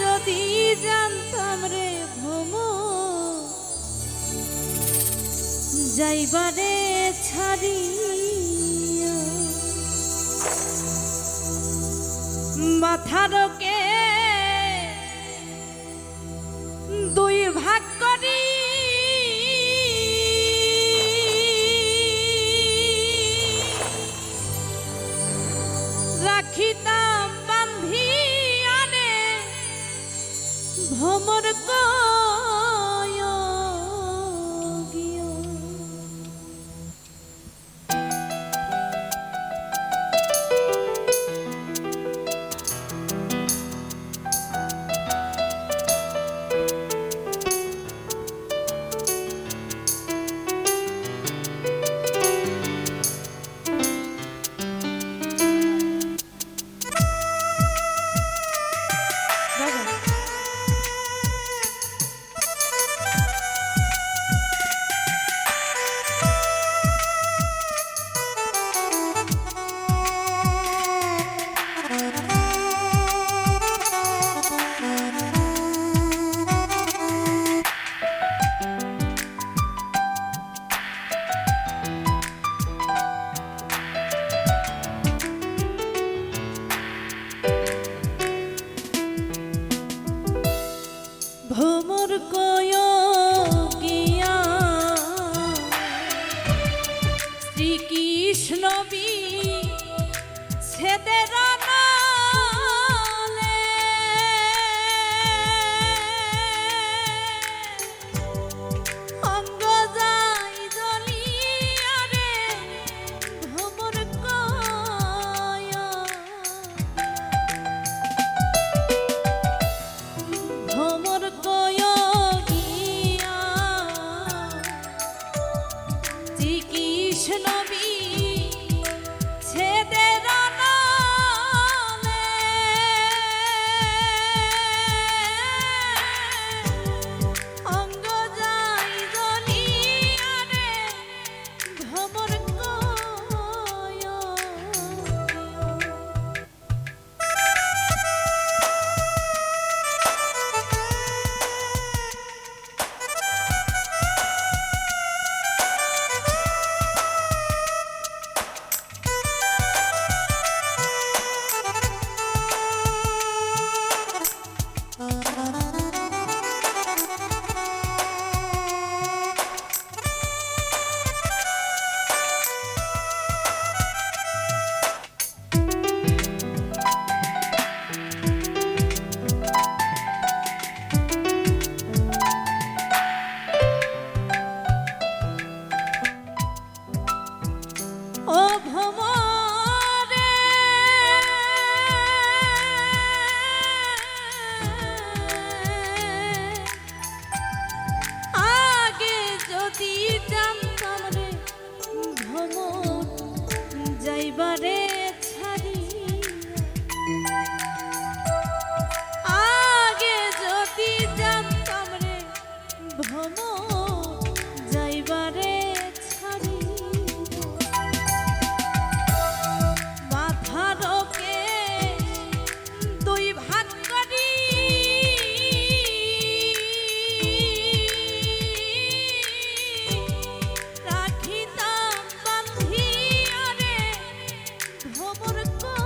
যদি রে যাইবারে ছাড়ি মাথারকে দুই ভাগ Quita এবারে por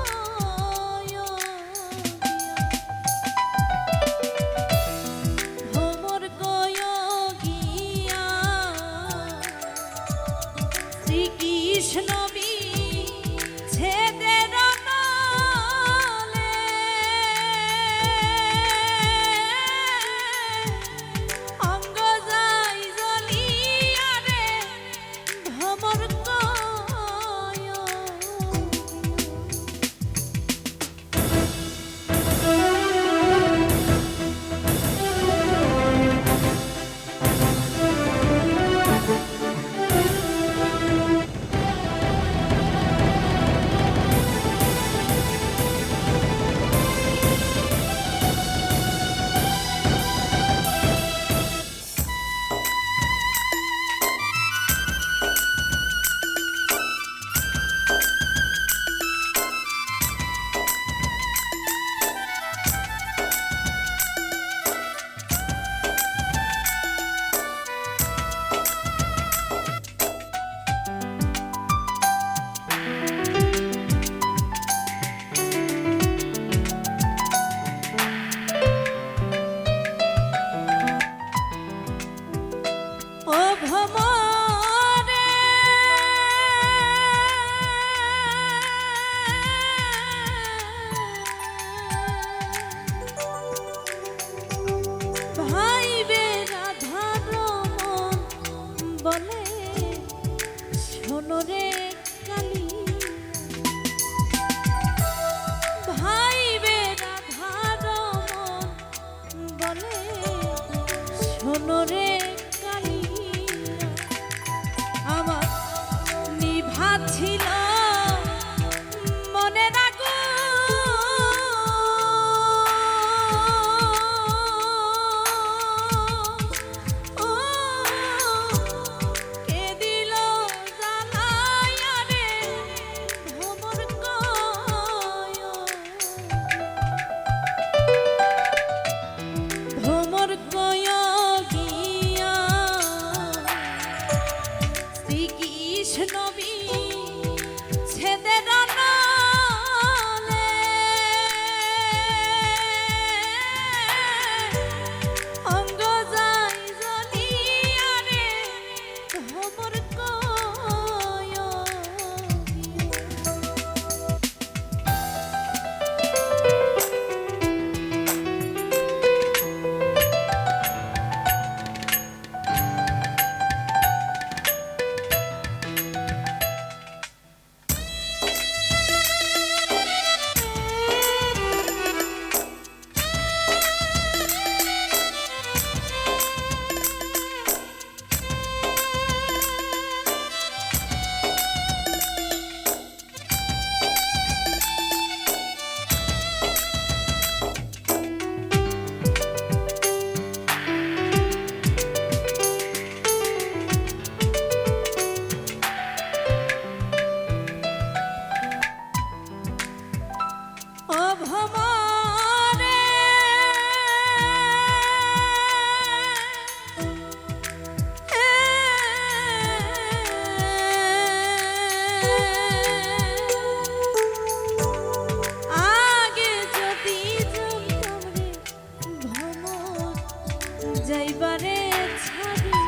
যাইবারে ছাড়ি।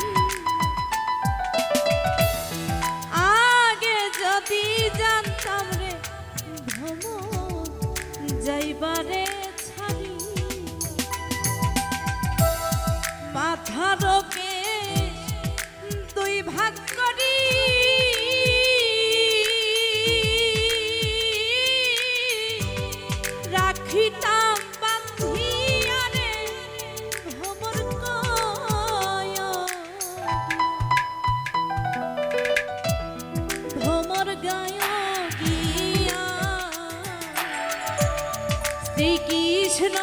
আগে যদি জানতাম রে ভ্রমণ যাইবারে ছাড়ি। মাথার দুই ভাগ শ্রীকৃষ্ণ